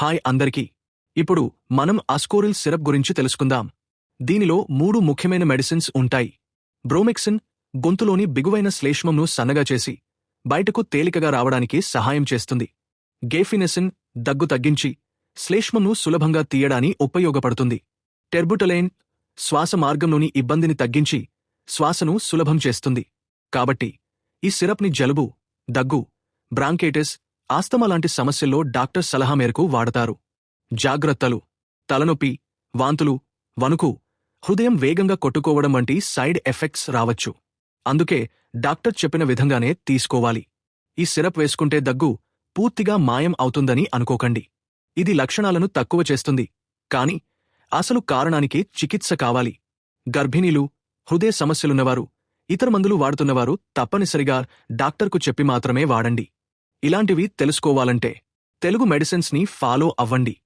Hi అందరికీ. ఇప్పుడు మనం అస్కోరిల్ సిరప్ గురించి తెలుసుకుందాం. దీనిలో మూడు ముఖ్యమైన మెడిసిన్స్ ఉంటాయి. బ్రోమెక్సిన్ గొంతులోని బిగువైన శ్లేష్మంను సన్నగా చేసి బయటకు తేలికగా రావడానికి సహాయం చేస్తుంది. గేఫినెసిన్ దగ్గు తగ్గించి శ్లేష్మంను సులభంగా తీయడాని ఉపయోగపడుతుంది. టెర్బుటలైన్ శ్వాస మార్గంలోని ఇబ్బందిని తగ్గించి శ్వాసను సులభం చేస్తుంది. కాబట్టి ఈ సిరప్ని జలుబు దగ్గు బ్రాంకైటిస్ ఆస్తమా లాంటి సమస్యల్లో డాక్టర్ సలహా మేరకు వాడతారు. జాగ్రత్తలు తలనొప్పి వాంతులు వణుకు హృదయం వేగంగా కొట్టుకోవడం వంటి సైడ్ ఎఫెక్ట్స్ రావచ్చు. అందుకే డాక్టర్ చెప్పిన విధంగానే తీసుకోవాలి. ఈ సిరప్ వేసుకుంటే దగ్గు పూర్తిగా మాయం అవుతుందని అనుకోకండి. ఇది లక్షణాలను తక్కువ చేస్తుంది. కాని అసలు కారణానికి చికిత్స కావాలి. గర్భిణీలు హృదయ సమస్యలున్నవారు ఇతర మందులు వాడుతున్నవారు తప్పనిసరిగా డాక్టర్కు చెప్పి మాత్రమే వాడండి. ఇలాంటివి తెలుసుకోవాలంటే తెలుగు మెడిసిన్స్ని ఫాలో అవ్వండి.